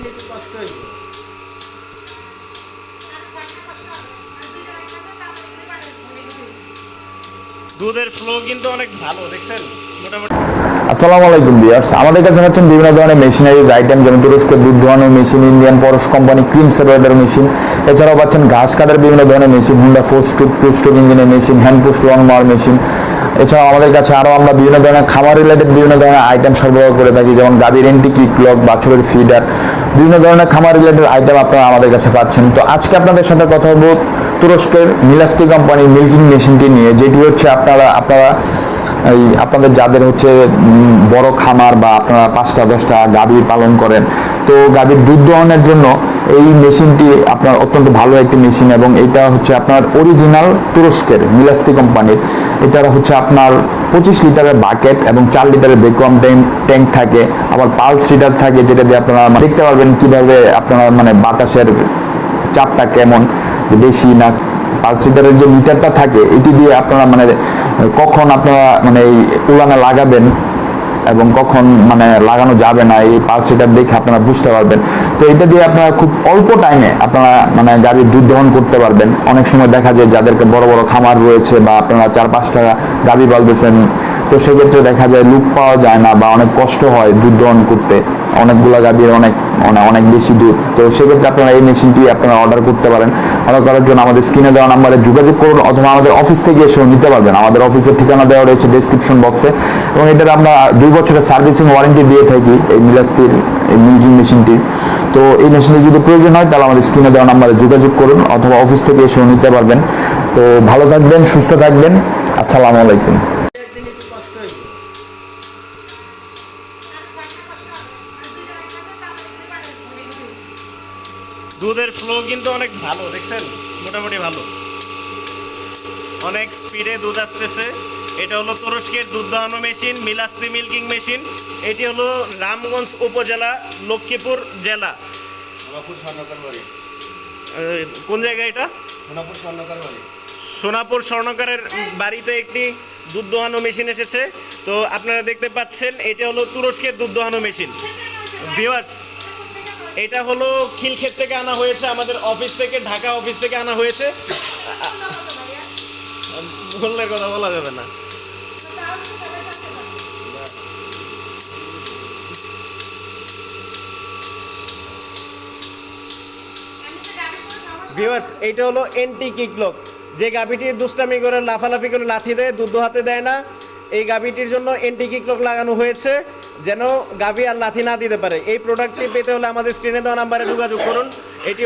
একটু কষ্ট হইব দুধের ফ্লো কিন্তু অনেক ভালো দেখছেন? মোটামুটি আসসালামু আলাইকুম ভিউয়ার্স। আমাদের কাছে পাচ্ছেন বিভিন্ন ধরনের মেশিনারিজ, আইটেম যেমন তুরস্কের দুধ দোয়ানো machine, Indian Parash company, cream separator machine. এছাড়াও পাচ্ছেন ঘাস কাটার বিভিন্ন ধরনের machine, Honda four stroke two ইঞ্জিনের machine, hand push, lawn mower machine. এছাড়াও আমাদের কাছে আরও আমরা বিভিন্ন ধরনের খামার রিলেটেড বিভিন্ন ধরনের আইটেম সরবরাহ করে থাকি, যেমন গাভীর এন্টি কিক লক বাছুরের ফিডার বিভিন্ন ধরনের খামার রিলেটেড আইটেম আপনারা আমাদের কাছে পাচ্ছেন। তো আজকে আপনাদের সাথে কথা বলব তুরস্কের মিলাস্তি কোম্পানির মিল্কিং মেশিনটি নিয়ে, যেটি হচ্ছে আপনারা আপনারা এই আপনাদের যাদের হচ্ছে বড় খামার বা আপনারা পাঁচটা, দশটা গাভী পালন করেন, তো গাভীর দুধ দহনের জন্য এই মেশিনটি আপনার অত্যন্ত ভালো একটি মেশিন এবং এটা হচ্ছে আপনার অরিজিনাল তুরস্কের মিলাস্তি কোম্পানির। এটা হচ্ছে আপনার পঁচিশ লিটারের বাকেট এবং চার লিটারের ভ্যাকুয়াম ট্যাঙ্ক ট্যাঙ্ক থাকে, আবার পালস লিটার থাকে, যেটা দিয়ে আপনারা দেখতে পারবেন কীভাবে আপনারা মানে বাতাসের চাপটা কেমন, যে বেশি না পালস লিটারের যে মিটারটা থাকে, এটি দিয়ে আপনারা মানে কখন আপনারা মানে এই উলানে লাগাবেন এবং কখন মানে লাগানো যাবে না, এই পালস লিটার দেখে আপনারা বুঝতে পারবেন। তো এটা দিয়ে আপনারা খুব অল্প টাইমে আপনারা মানে গাড়ির দুধ দহন করতে পারবেন। অনেক সময় দেখা যায় যাদেরকে বড় বড় খামার রয়েছে বা আপনারা চার পাঁচটা গাভি পালতেছেন তো সেক্ষেত্রে দেখা যায় লুক পাওয়া যায় না বা অনেক কষ্ট হয় দুধ দহন করতে। অনেকগুলো গাভীর অনেক অনেক অনেক বেশি দুধ তো সেক্ষেত্রে আপনারা এই মেশিনটি আপনারা অর্ডার করতে পারেন। অর্ডার করার জন্য আমাদের স্ক্রিনে দেওয়া নাম্বারে যোগাযোগ করুন অথবা আমাদের অফিস থেকে এসেও নিতে পারবেন। আমাদের অফিসের ঠিকানা দেওয়া রয়েছে ডেসক্রিপশন বক্সে এবং এটার আমরা দুই বছরের সার্ভিসিং ওয়ারেন্টি দিয়ে থাকি এই মিলাস্তির, এই মিল্কিং মেশিনটি তো এই মেশিনটি যদি প্রয়োজন হয়, তাহলে আমাদের স্ক্রিনে দেওয়া নাম্বারে যোগাযোগ করুন অথবা অফিস থেকে এসেও নিতে পারবেন। তো ভালো থাকবেন, সুস্থ থাকবেন। আসসালামু আলাইকুম একদিন একটু কষ্ট হইব দুধের ফ্লো কিন্তু অনেক ভালো দেখছেন? মোটামুটি ভালো। অনেক স্পিডে দুধ আসতেছে। এটা হলো তুরস্কের দুধ দহানো মেশিন মিলাস্তি মিল্কিং মেশিন। এটি হলো রামগঞ্জ উপজেলা লক্ষ্মীপুর জেলা। কোন জায়গায় এটা? সোনাপুর স্বর্ণকারের বাড়িতে একটি দুধ দোহানো মেশিন এসেছে। তো আপনারা দেখতে পাচ্ছেন এটা হলো তুরস্কের দুধ দোহানো মেশিন। ভিউয়ার্স এটা হলো খিলক্ষেত থেকে আনা হয়েছে, আমাদের অফিস থেকে, ঢাকা অফিস থেকে আনা হয়েছে। বললে কথা বলা যাবে না। ভিউয়ার্স এইটা হলো এন্টি কিকলক যে গাভিটি দুষ্টামি করে, লাফালাফি করে, লাথি দেয়, দুধ হাতে দেয় না। এই গাভিটির জন্য এন্টি কিকলক লাগানো হয়েছে, যেন গাভি আর লাথি না দিতে পারে। এই প্রোডাক্টটি পেতে হলে আমাদের স্ক্রিনে দেওয়া নাম্বারে যোগাযোগ করুন। এটি